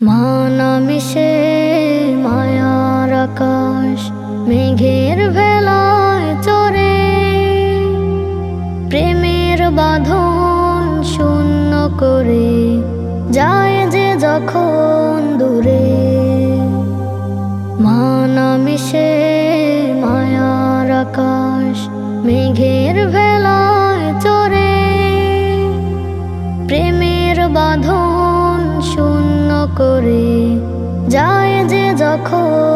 মানামিশে মায়ার আকাশ, মেঘের ভেলায় চরে প্রেমের বাঁধন শূন্য করে যায় যে যখন দূরে। মানামিশে মায়ার আকাশ, মেঘের ভেলায় চরে প্রেমের বাঁধন করে যায় যে যখন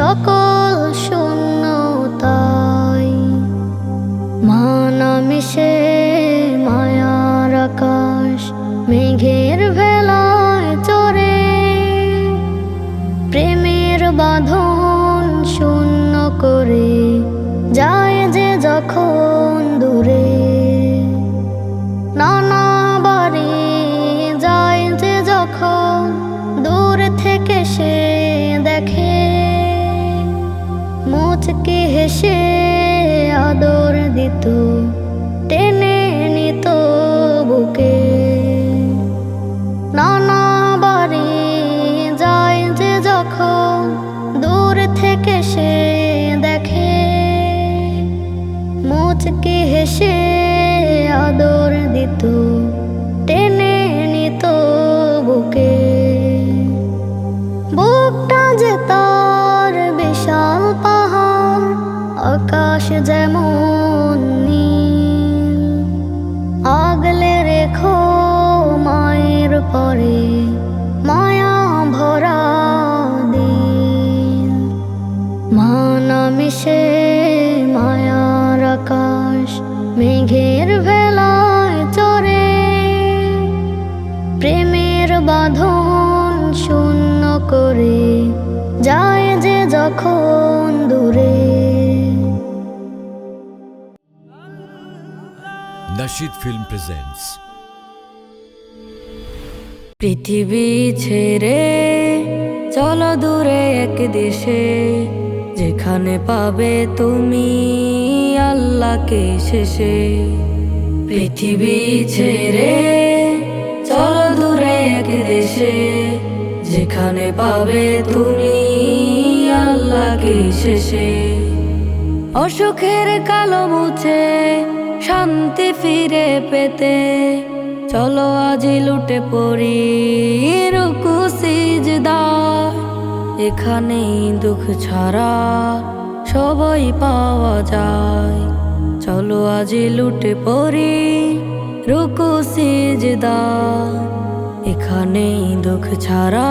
choco. দিত টেনে নিত বুকে বুকটা যে তার বিশাল পাহাড়, আকাশ যেমন নীল। আগলে রেখো মায়ের পরে, মায়া ভরা দিন মানামিশে মায়ার আকাশ, মেঘের করে যায় যে যখন দূরে। Nashid ফিল্ম presents পৃথিবী ছেড়ে চলো দূরে এক দেশে যেখানে পাবে তুমি আল্লাহকে শেষে। পৃথিবী ছেড়ে চলো দূরে এক দেশে যেখানে পাবে তুমি আল্লাহকে শেষে। অসুখের কালো মুছে শান্তি ফিরে পেতে। চলো আজি লুটে পড়ি রুকু সিজদা। দুঃখ ছাড়া সবাই পাওয়া যায়। চলো আজি লুটে পড়ি রুকু সিজদা। এখানেই দুঃখ ছাড়া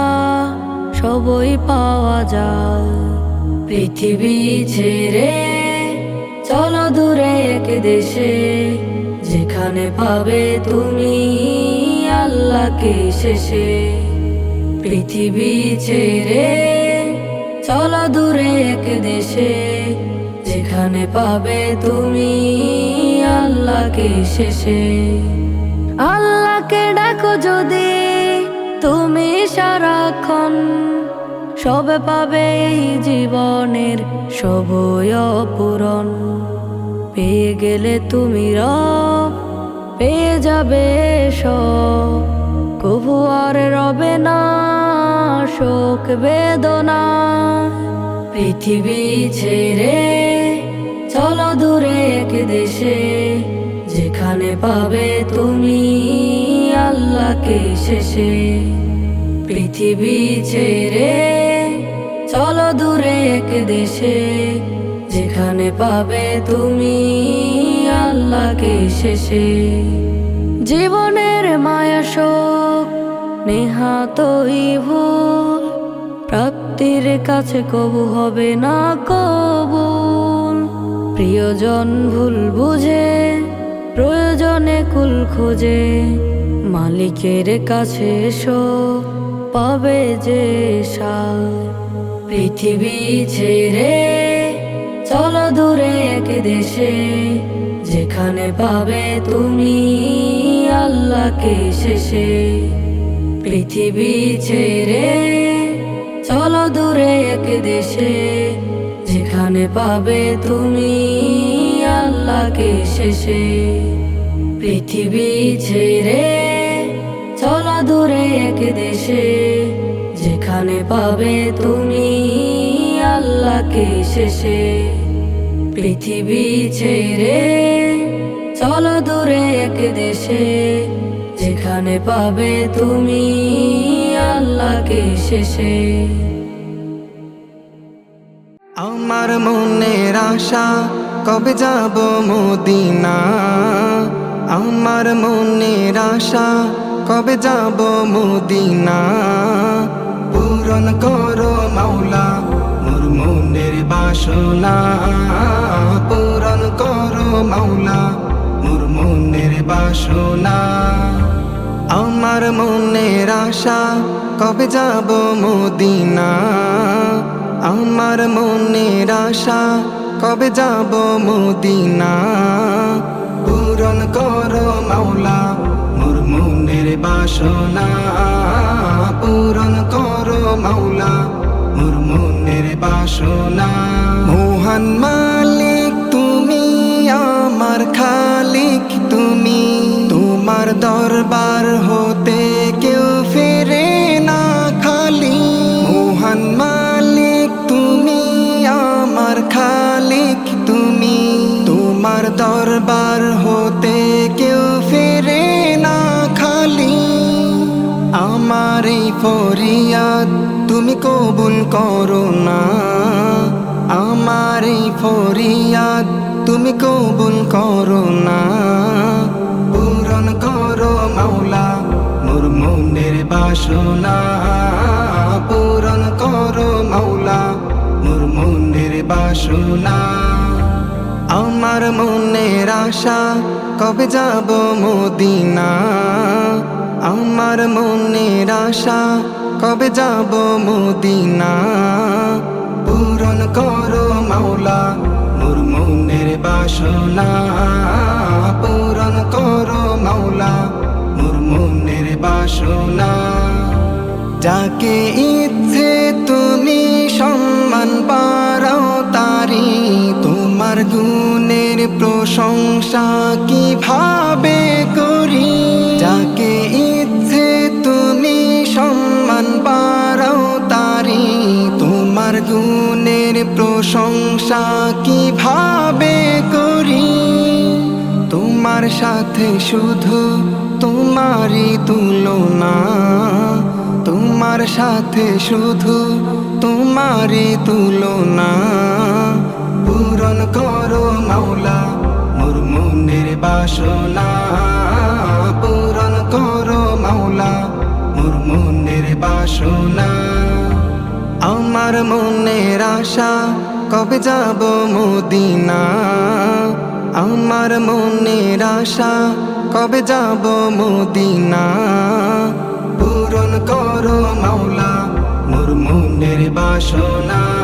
সবই পাওয়া যায়। পৃথিবী ছেড়ে চলো দূরে এক দেশে, যেখানে পাবে তুমি আল্লাহকে শেষে। পৃথিবী ছেড়ে চলো দূরে এক দেশে, যেখানে পাবে তুমি আল্লাহকে শেষে। আল্লাহকে ডাকো যদি তুমি সারাক্ষণ সবে পাবে এই জীবনের সবই পূরণ পেয়ে গেলে তুমি রব, পেয়ে যাবে সব। কবু আর রবে না, শোক, বেদনা। পৃথিবী ছেড়ে চলো দূরে এক দেশে, যেখানে পাবে তুমি আল্লাহকে শেষে পৃথিবী ছেড়ে চলো দূরে এক দেশে, যেখানে পাবে তুমি আল্লাহকে শেষে। জীবনের মায়া শোক নেহাতই ভুল প্রাপ্তির কাছে কবু হবে না কবুল। প্রিয়জন ভুল বুঝে, প্রয়োজনে কুল খোঁজে মালিকের কাছে এসো, পাবে যে সাল পৃথিবী ছেড়ে চলো দূরে এক দেশে, যেখানে পাবে তুমি আল্লাহকে শেষে। পৃথিবী ছেড়ে চলো দূরে এক দেশে, যেখানে পাবে তুমি আল্লাহকে শেষে। পৃথিবী ছেড়ে চলা দূরে এক দেশে, যেখানে পাবে তুমি আল্লাহকে শেষে। পৃথিবী ছেড়ে চলো দূরে এক দেশে, যেখানে পাবে তুমি আল্লাহকে শেষে। আমার মনের আশা, কবে যাব মদিনা? আমার মনের আশা, কবে যাব মদিনা? পূরণ করো মাওলা, মোর মনের বাসনা। পূরণ করো মাওলা, মোর মনের বাসনা। আমার মনের আশা, কবে যাব মদিনা? আমার মনের আশা, কবে যাব মদিনা? পূরণ করো মাওলা, মোর মনের বাসনা পূরণ করো মাওলা, মোর মনের বাসনা। মোহন মালিক তুমি, আমার খালিক তুমি, তোমার দরবার হতে তোমার দরবার হতে কেউ ফেরে না, খালি আমার এই ফরিয়াদ তুমি কবুল করো না। আমার এই ফরিয়াদ তুমি কবুল করো না। পূরণ করো মাওলা, মোর মনের বাসনা। পূরণ করো মাওলা, মোর মনের বাসনা। আমার মনের আশা, কবে যাব মদিনা? আমার মনের আশা, কবে যাব মদিনা? পূরণ করো মাওলা, মোর মনের বাসনা। পূরণ করো মাওলা, মোর মনের বাসনা। যাকে ইচ্ছে তুমি সম্মান পারাও তারি তোমার গুণের প্রশংসা কীভাবে করি? যাকে ইচ্ছে তুমি সম্মান পারাও তারি তোমার গুণের প্রশংসা কীভাবে করি? তোমার সাথে শুধু তোমারই তুলনা। তোমার সাথে শুধু তোমারই তুলনা। পূরণ করো মাওলা, মোর মনের বাসনা। পূরণ করো মাওলা, মোর মনের বাসনা। আমার মনের আশা, কবে যাব মদিনা? আমার মনের আশা, কবে যাব মদিনা? পূরণ করো মাওলা, মোর মনের বাসনা।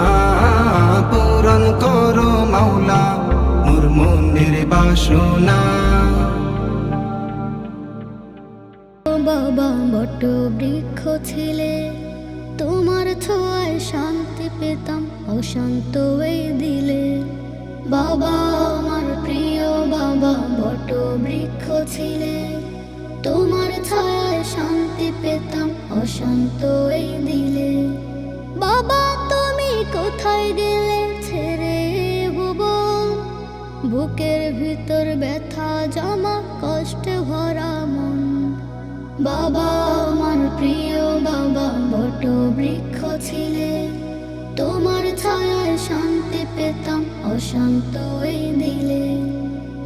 ও বাবা, বট বৃক্ষ ছিলে, তোমার ছোঁয়ায় শান্তি পেতাম, অশান্ত এই দিলে। বাবা, আমার প্রিয় বাবা, বট বৃক্ষ ছিলে, তোমার ছায়ায় শান্তি পেতাম, অশান্ত এই দিলে। বাবা, তুমি কোথায় গেলে? বুকের ভিতর ব্যথা, জমা, কষ্টে ভরা মন। বাবা আমার প্রিয়, বাবা বট বৃক্ষ ছিলে। তোমার ছায়ায় শান্তি পেতাম, অশান্ত দিলে।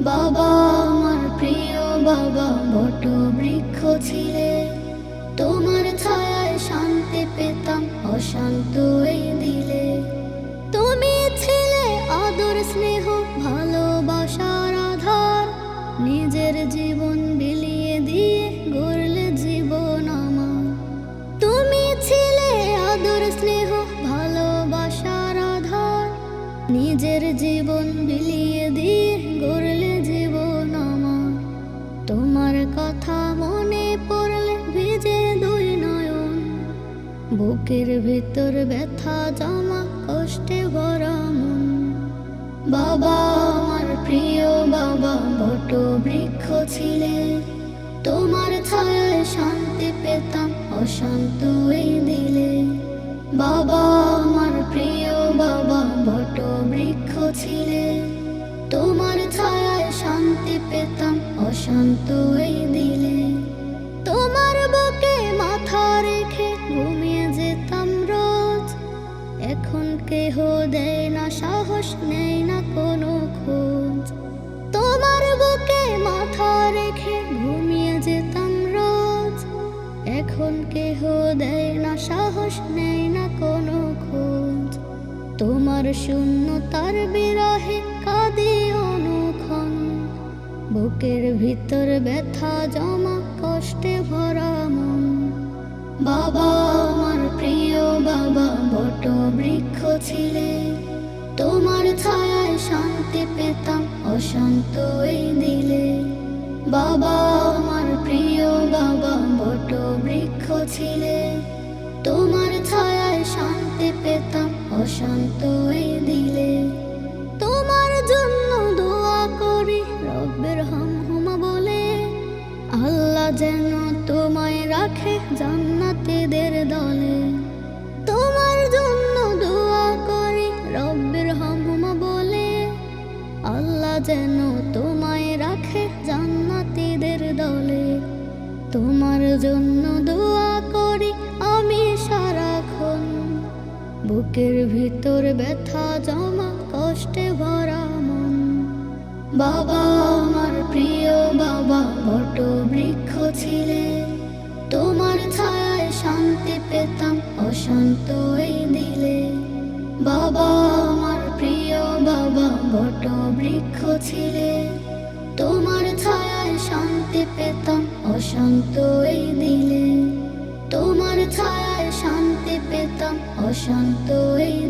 বাবা আমার প্রিয়, বাবা বট বৃক্ষ ছিলে। তোমার ছায়ায় শান্তি পেতাম, অশান্ত নিজের জীবন বিলিয়ে দিয়ে গড়লে জীবন আমার। তোমার কথা মনে পড়লে ভিজে দুই নয়ন। বুকের ভিতর ব্যথা, জমা, কষ্টে ভরা মন। বাবা আমার প্রিয় বাবা, বট বৃক্ষ ছিলে। তোমার ছায়ায় শান্তি পেতাম, অশান্ত এই দিলে। বাবা ছিলে। তোমার ছায়ায় শান্তি পেতাম, অশান্ত এই দিলে তোমার বুকে মাথা রেখে ঘুমিয়ে যেতাম রোজ। এখন কেহ দেয় না, সাহস নেই না কোনো খোঁজ। তোমার বুকে মাথা রেখে ঘুমিয়ে যেতাম রোজ। এখন কেহ দেয় না, সাহস নেই না কোনো খোঁজ তোমার শূন্য তার বিরহে কাঁদি অনুক্ষণ। বুকের ভিতর ব্যথা জমা, কষ্টে ভরা মন। বাবা আমার প্রিয়, বাবা বট বৃক্ষ ছিলে। তোমার ছায়ায় শান্তি পেতাম, অশান্ত এই দিলে। বাবা আমার প্রিয়, বাবা বট বৃক্ষ ছিলে। তোমার ছায়ায় শান্তি পেতাম অশান্ত দিলে তোমার জন্য দোয়া করি। রব্বের হাম হুমা বলে, আল্লাহ যেন তোমায় রাখে জান্নাতীদের দলে। তোমার জন্য দোয়া করি, রব্বের হামহুমা বলে, আল্লাহ যেন তোমায় রাখে জান্নাতীদের দলে। তোমার জন্য বুকের ভিতর ব্যথা, জমা, কষ্টে ভরা মন। বাবা আমার প্রিয়, বাবা বট বৃক্ষ ছিলে। তোমার ছায়ায় শান্তি পেতাম, অশান্ত এই দিলে। বাবা আমার প্রিয়, বাবা বট বৃক্ষ ছিলে। তোমার ছায়ায় শান্তি পেতাম, অশান্ত এই তোমার ছায়ায় শান্তি পেতাম অশান্ত এই দিলে